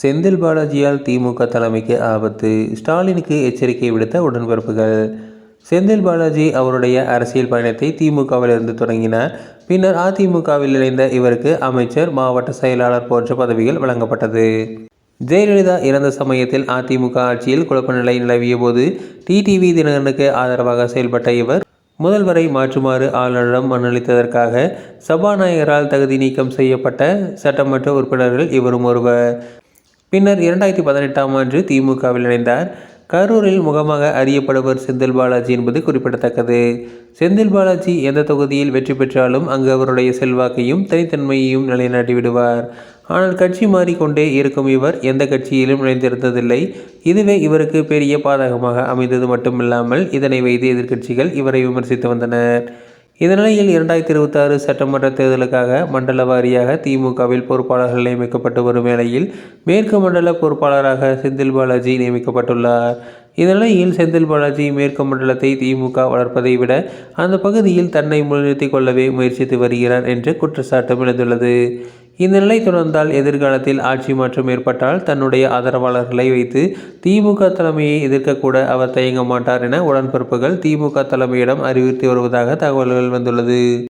செந்தில் பாலாஜியால் திமுக தலைமைக்கு ஆபத்து ஸ்டாலினுக்கு எச்சரிக்கை விடுத்த உடன்பிறப்புகள். செந்தில் பாலாஜி அவருடைய அரசியல் பயணத்தை திமுகவிலிருந்து தொடங்கினார். பின்னர் அதிமுகவில் இணைந்த இவருக்கு அமைச்சர் மாவட்ட செயலாளர் போன்ற பதவிகள் வழங்கப்பட்டது. ஜெயலலிதா இறந்த சமயத்தில் அதிமுக ஆட்சியில் குழப்ப நிலை நிலவிய போது டிடிவி தினகரனுக்கு ஆதரவாக செயல்பட்ட இவர் முதல்வரை மாற்றுமாறு ஆளுநரிடம் மனுளித்ததற்காக சபாநாயகரால் தகுதி நீக்கம் செய்யப்பட்ட சட்டமன்ற உறுப்பினர்கள் இவரும் ஒருவர். பின்னர் இரண்டாயிரத்தி பதினெட்டாம் ஆண்டு திமுகவில் இணைந்தார். கரூரில் முகமாக அறியப்படுவர் செந்தில் பாலாஜி என்பது குறிப்பிடத்தக்கது. செந்தில் பாலாஜி எந்த தொகுதியில் வெற்றி பெற்றாலும் அங்கு அவருடைய செல்வாக்கையும் தனித்தன்மையையும் நிலைநாட்டி விடுவார். ஆனால் கட்சி மாறிக்கொண்டே இருக்கும் இவர் எந்த கட்சியிலும் இணைந்திருந்ததில்லை. இதுவே இவருக்கு பெரிய பாதகமாக அமைந்தது மட்டுமில்லாமல் இதனை வைத்து எதிர்க்கட்சிகள் இவரை விமர்சித்து வந்தனர். இந்நிலையில் இரண்டாயிரத்தி இருபத்தாறு சட்டமன்ற தேர்தலுக்காக மண்டல வாரியாக திமுகவில் பொறுப்பாளர்கள் நியமிக்கப்பட்டு வரும் வேளையில் மேற்கு மண்டல பொறுப்பாளராக செந்தில் பாலாஜி நியமிக்கப்பட்டுள்ளார். இந்நிலையில் செந்தில் பாலாஜி மேற்கு மண்டலத்தை திமுக வளர்ப்பதை விட அந்த பகுதியில் தன்னை முன்னிறுத்திக் கொள்ளவே முயற்சித்து வருகிறார் என்று குற்றச்சாட்டும் எழுந்துள்ளது. இந்த நிலை தொடர்ந்தால் எதிர்காலத்தில் ஆட்சி மாற்றம் ஏற்பட்டால் தன்னுடைய ஆதரவாளர்களை வைத்து திமுக தலைமையை எதிர்க்கக்கூட அவர் தயங்க மாட்டார் என உடன்பிறப்புகள் திமுக தலைமையிடம் அறிவுறுத்தி வருவதாக தகவல்கள் வந்துள்ளது.